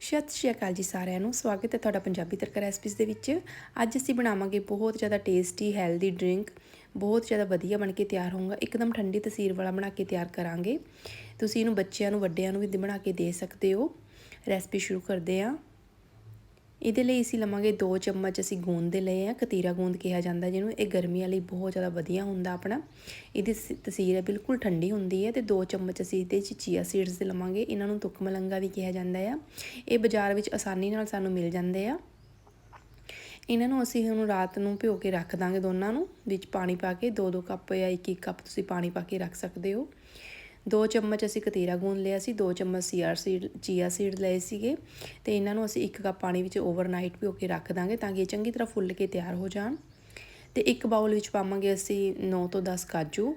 ਸਤਿ ਸ਼੍ਰੀ ਅਕਾਲ ਜੀ ਸਾਰਿਆਂ ਨੂੰ। ਸਵਾਗਤ ਹੈ ਤੁਹਾਡਾ ਪੰਜਾਬੀ ਤੜਕਾ ਰੈਸਪੀਜ਼ ਦੇ ਵਿੱਚ। ਅੱਜ ਅਸੀਂ ਬਣਾਵਾਂਗੇ ਬਹੁਤ ਜ਼ਿਆਦਾ ਟੇਸਟੀ ਹੈਲਦੀ ਡਰਿੰਕ ਬਹੁਤ ਜ਼ਿਆਦਾ ਵਧੀਆ ਬਣ ਕੇ ਤਿਆਰ ਹੋਊਗਾ। ਇੱਕਦਮ ਠੰਡੀ ਤਸੀਰ ਵਾਲਾ ਬਣਾ ਕੇ ਤਿਆਰ ਕਰਾਂਗੇ। ਤੁਸੀਂ ਇਹਨੂੰ ਬੱਚਿਆਂ ਨੂੰ, ਵੱਡਿਆਂ ਨੂੰ ਵੀ ਬਣਾ ਕੇ ਦੇ ਸਕਦੇ ਹੋ। ਰੈਸਪੀ ਸ਼ੁਰੂ ਕਰਦੇ ਹਾਂ। ਇਹਦੇ ਲਈ ਅਸੀਂ ਲਵਾਂਗੇ 2 ਚਮਚ ਅਸੀਂ ਗੂੰਦ ਦੇ ਲਏ ਆ, ਕਤੀਰਾ ਗੂੰਦ ਕਿਹਾ ਜਾਂਦਾ ਜਿਹਨੂੰ, ਇਹ ਗਰਮੀਆਂ ਲਈ ਬਹੁਤ ਜ਼ਿਆਦਾ ਵਧੀਆ ਹੁੰਦਾ ਆਪਣਾ। ਇਹਦੀ ਸ- ਤਸੀਰ ਹੈ ਬਿਲਕੁਲ ਠੰਡੀ ਹੁੰਦੀ ਹੈ ਤੇ 2 ਚਮਚ ਅਸੀਂ ਇਹਦੇ 'ਚ ਚੀਆ ਸੀਡਸ ਦੇ ਲਵਾਂਗੇ, ਇਹਨਾਂ ਨੂੰ ਤੁਕ ਮਲੰਗਾ ਵੀ ਕਿਹਾ ਜਾਂਦਾ ਆ। ਇਹ ਬਾਜ਼ਾਰ ਵਿੱਚ ਆਸਾਨੀ ਨਾਲ ਸਾਨੂੰ ਮਿਲ ਜਾਂਦੇ ਆ। ਇਹਨਾਂ ਨੂੰ ਅਸੀਂ ਹੁਣ ਰਾਤ ਨੂੰ ਭਿਓ ਕੇ ਰੱਖ ਦਾਂਗੇ ਦੋਨਾਂ ਨੂੰ, ਵਿੱਚ ਪਾਣੀ ਪਾ ਕੇ 2-2 ਕੱਪ ਜਾਂ 1-1 ਕੱਪ ਤੁਸੀਂ ਪਾਣੀ ਪਾ ਕੇ ਰੱਖ ਸਕਦੇ ਹੋ। 2 ਚਮਚ ਅਸੀਂ ਕਤੀਰਾ ਗੂੰਦ ਲਿਆ ਸੀ 2 ਚਮਚ ਸੀਆਰ ਸੀਡ, ਚੀਆ ਸੀਡ ਲਏ ਸੀਗੇ ਤੇ ਇਹਨਾਂ ਨੂੰ ਅਸੀਂ 1 ਕੱਪ ਪਾਣੀ ਵਿੱਚ ਓਵਰਨਾਈਟ ਭਿਓ ਕੇ ਰੱਖ ਦਾਂਗੇ ਤਾਂ ਕਿ ਇਹ ਚੰਗੀ ਤਰ੍ਹਾਂ ਫੁੱਲ ਕੇ ਤਿਆਰ ਹੋ ਜਾਣ। ਤੇ ਇੱਕ ਬਾਉਲ ਵਿੱਚ ਪਾਵਾਂਗੇ ਅਸੀਂ 9 ਤੋਂ 10 ਕਾਜੂ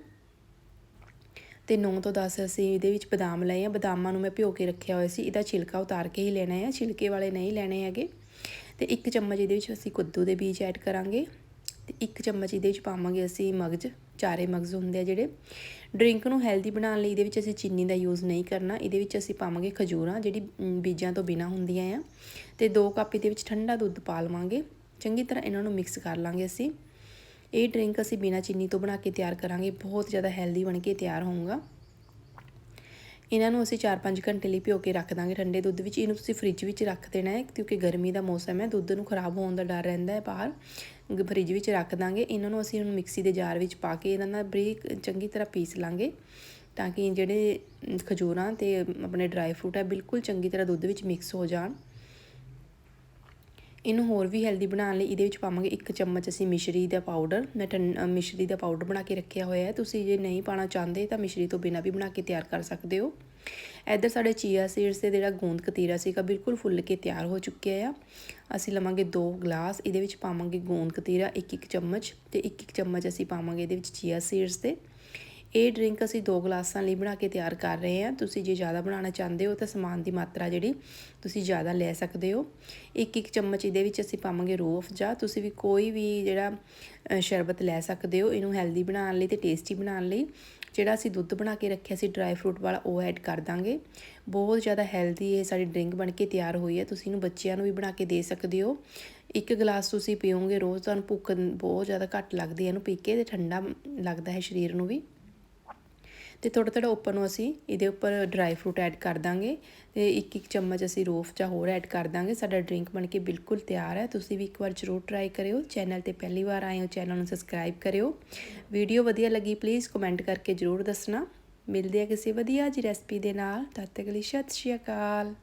ਤੇ 9 ਤੋਂ 10 ਅਸੀਂ ਇਹਦੇ ਵਿੱਚ ਬਦਾਮ ਲਏ ਆ। ਬਦਾਮਾਂ ਨੂੰ ਮੈਂ ਭਿਓ ਕੇ ਰੱਖਿਆ ਹੋਇਆ ਸੀ, ਇਹਦਾ ਛਿਲਕਾ ਉਤਾਰ ਕੇ ਹੀ ਲੈਣਾ ਹੈ ਛਿਲਕੇ ਵਾਲੇ ਨਹੀਂ ਲੈਣੇ ਹੈਗੇ। ਤੇ ਇੱਕ ਚਮਚ ਇਹਦੇ ਵਿੱਚ ਅਸੀਂ ਕੁੱਦੂ ਦੇ ਬੀਜ ਐਡ ਕਰਾਂਗੇ। ਤੇ ਇੱਕ ਚਮਚ ਇਹਦੇ ਵਿੱਚ ਪਾਵਾਂਗੇ ਅਸੀਂ ਮਗਜ, ਚਾਰੇ ਮਗਜ਼ ਹੁੰਦੇ ਆ ਜਿਹੜੇ। ਡਰਿੰਕ ਨੂੰ ਹੈਲਦੀ ਬਣਾਉਣ ਲਈ ਇਹਦੇ ਵਿੱਚ ਅਸੀਂ ਚੀਨੀ ਦਾ ਯੂਜ਼ ਨਹੀਂ ਕਰਨਾ। ਇਹਦੇ ਵਿੱਚ ਅਸੀਂ ਪਾਵਾਂਗੇ ਖਜੂਰਾਂ ਜਿਹੜੀ ਬੀਜਾਂ ਤੋਂ ਬਿਨਾ ਹੁੰਦੀਆਂ ਆ। ਤੇ 2 ਕੱਪ ਇਹਦੇ ਵਿੱਚ ਠੰਡਾ ਦੁੱਧ ਪਾ ਲਵਾਂਗੇ। ਚੰਗੀ ਤਰ੍ਹਾਂ ਇਹਨਾਂ ਨੂੰ ਮਿਕਸ ਕਰ ਲਾਂਗੇ ਅਸੀਂ। ਇਹ ਡਰਿੰਕ ਅਸੀਂ ਬਿਨਾ ਚੀਨੀ ਤੋਂ ਬਣਾ ਕੇ ਤਿਆਰ ਕਰਾਂਗੇ। ਬਹੁਤ ਜ਼ਿਆਦਾ ਹੈਲਦੀ ਬਣ ਕੇ ਤਿਆਰ ਹੋਊਗਾ। ਇਹਨਾਂ ਨੂੰ ਅਸੀਂ 4-5 ਘੰਟੇ ਲਈ ਭਿਓ ਕੇ ਰੱਖ ਦਾਂਗੇ ਠੰਡੇ ਦੁੱਧ ਵਿੱਚ। ਇਹਨੂੰ ਤੁਸੀਂ ਫ੍ਰਿਜ ਵਿੱਚ ਰੱਖ ਦੇਣਾ ਹੈ ਕਿਉਂਕਿ ਗਰਮੀ ਦਾ ਮੌਸਮ ਹੈ। ਦੁੱਧ ਨੂੰ ਖਰਾਬ ਹੋਣ ਦਾ ਡਰ ਰਹਿੰਦਾ ਹੈ ਬਾਹਰ। ਫਰਿੱਜ ਵਿੱਚ ਰੱਖ ਦਾਂਗੇ। ਇਹਨਾਂ ਨੂੰ ਅਸੀਂ ਹੁਣ ਮਿਕਸੀ ਦੇ ਜਾਰ ਵਿੱਚ ਪਾ ਕੇ ਇਹਨਾਂ ਨਾਲ ਬਰੀਕ ਚੰਗੀ ਤਰ੍ਹਾਂ ਪੀਸ ਲਾਂਗੇ ਤਾਂ ਕਿ ਜਿਹੜੇ ਖਜੂਰਾਂ ਤੇ ਆਪਣੇ ਡਰਾਈ ਫਰੂਟ ਹੈ, ਬਿਲਕੁਲ ਚੰਗੀ ਤਰ੍ਹਾਂ ਦੁੱਧ ਵਿੱਚ ਮਿਕਸ ਹੋ ਜਾਣ। ਇਹਨੂੰ ਹੋਰ ਵੀ ਹੈਲਦੀ ਬਣਾਉਣ ਲਈ ਇਹਦੇ ਵਿੱਚ ਪਾਵਾਂਗੇ ਇੱਕ ਚਮਚ ਅਸੀਂ ਮਿਸ਼ਰੀ ਦਾ ਪਾਊਡਰ ਮੈਂ ਠੰਡ ਮਿਸ਼ਰੀ ਦਾ ਪਾਊਡਰ ਬਣਾ ਕੇ ਰੱਖਿਆ ਹੋਇਆ ਹੈ। ਤੁਸੀਂ ਜੇ ਨਹੀਂ ਪਾਣਾ ਚਾਹੁੰਦੇ ਤਾਂ ਮਿਸ਼ਰੀ ਤੋਂ ਬਿਨਾ ਵੀ ਬਣਾ ਕੇ ਤਿਆਰ ਕਰ ਸਕਦੇ ਹੋ। ਇੱਧਰ ਸਾਡੇ ਚੀਆ ਸੀਡਸ ਤੇ ਜਿਹੜਾ ਗੂੰਦ ਕਤੀਰਾ ਸੀਗਾ ਬਿਲਕੁਲ ਫੁੱਲ ਕੇ ਤਿਆਰ ਹੋ ਚੁੱਕਿਆ ਆ। ਅਸੀਂ ਲਵਾਂਗੇ ਦੋ ਗਲਾਸ, ਇਹਦੇ ਵਿੱਚ ਪਾਵਾਂਗੇ ਗੂੰਦ ਕਤੀਰਾ ਇੱਕ ਇੱਕ ਚਮਚ ਤੇ ਇੱਕ ਇੱਕ ਚਮਚ ਅਸੀਂ ਪਾਵਾਂਗੇ ਇਹਦੇ ਵਿੱਚ ਚੀਆ ਸੀਡਸ ਤੇ ਇਹ ਡਰਿੰਕ ਅਸੀਂ ਦੋ ਗਲਾਸਾਂ ਲਈ ਬਣਾ ਕੇ ਤਿਆਰ ਕਰ ਰਹੇ ਹਾਂ। ਤੁਸੀਂ ਜੇ ਜ਼ਿਆਦਾ ਬਣਾਉਣਾ ਚਾਹੁੰਦੇ ਹੋ ਤਾਂ ਸਮਾਨ ਦੀ ਮਾਤਰਾ ਜਿਹੜੀ ਤੁਸੀਂ ਜ਼ਿਆਦਾ ਲੈ ਸਕਦੇ ਹੋ। ਇੱਕ ਇੱਕ ਚਮਚ ਇਹਦੇ ਵਿੱਚ ਅਸੀਂ ਪਾਵਾਂਗੇ ਰੂਹ ਅਫਜਾ। ਤੁਸੀਂ ਵੀ ਕੋਈ ਵੀ ਜਿਹੜਾ ਸ਼ਰਬਤ ਲੈ ਸਕਦੇ ਹੋ। ਇਹਨੂੰ ਹੈਲਦੀ ਬਣਾਉਣ ਲਈ ਤੇ ਟੇਸਟੀ ਬਣਾਉਣ ਲਈ। ਜਿਹੜਾ ਅਸੀਂ ਦੁੱਧ ਬਣਾ ਕੇ ਰੱਖਿਆ ਸੀ ਡਰਾਈ ਫਰੂਟ ਵਾਲਾ, ਉਹ ਐਡ ਕਰ ਦਾਂਗੇ। ਬਹੁਤ ਜ਼ਿਆਦਾ ਹੈਲਦੀ ਇਹ ਸਾਡੀ ਡਰਿੰਕ ਬਣ ਕੇ ਤਿਆਰ ਹੋਈ ਹੈ। ਤੁਸੀਂ ਇਹਨੂੰ ਬੱਚਿਆਂ ਨੂੰ ਵੀ ਬਣਾ ਕੇ ਦੇ ਸਕਦੇ ਹੋ। ਇੱਕ ਗਲਾਸ ਤੁਸੀਂ ਪੀਓਗੇ ਰੋਜ਼, ਤੁਹਾਨੂੰ ਭੁੱਖ ਬਹੁਤ ਜ਼ਿਆਦਾ ਘੱਟ ਲੱਗਦੀ ਹੈ ਇਹਨੂੰ ਪੀ ਕੇ ਤੇ ਠੰਡਾ ਲੱਗਦਾ ਹੈ ਸਰੀਰ ਨੂੰ ਵੀ। ਤੇ ਥੋੜਾ ਥੋੜਾ ਉੱਪਰ ਨੂੰ ਅਸੀਂ ਇਹਦੇ ਉੱਪਰ ਡਰਾਈ ਫਰੂਟ ਐਡ ਕਰ ਦਾਂਗੇ ਤੇ ਇੱਕ ਇੱਕ ਚਮਚ ਅਸੀਂ ਰੋਫ ਜਾਂ ਹੋਰ ਐਡ ਕਰ ਦਾਂਗੇ। ਸਾਡਾ ਡਰਿੰਕ ਬਣ ਕੇ ਬਿਲਕੁਲ ਤਿਆਰ ਹੈ। ਤੁਸੀਂ ਵੀ ਇੱਕ ਵਾਰ ਜ਼ਰੂਰ ਟਰਾਈ ਕਰਿਓ। ਚੈਨਲ ਤੇ ਪਹਿਲੀ ਵਾਰ ਆਏ ਹੋ ਚੈਨਲ ਨੂੰ ਸਬਸਕ੍ਰਾਈਬ ਕਰਿਓ। ਵੀਡੀਓ ਵਧੀਆ ਲੱਗੀ ਪਲੀਜ਼ ਕਮੈਂਟ ਕਰਕੇ ਜ਼ਰੂਰ ਦੱਸਣਾ। ਮਿਲਦੇ ਆ ਕਿਸੇ ਵਧੀਆ ਜੀ ਰੈਸਪੀ ਦੇ ਨਾਲ। ਤਦ ਤੱਕ ਲਈ ਸਤਿ ਸ਼੍ਰੀ ਅਕਾਲ।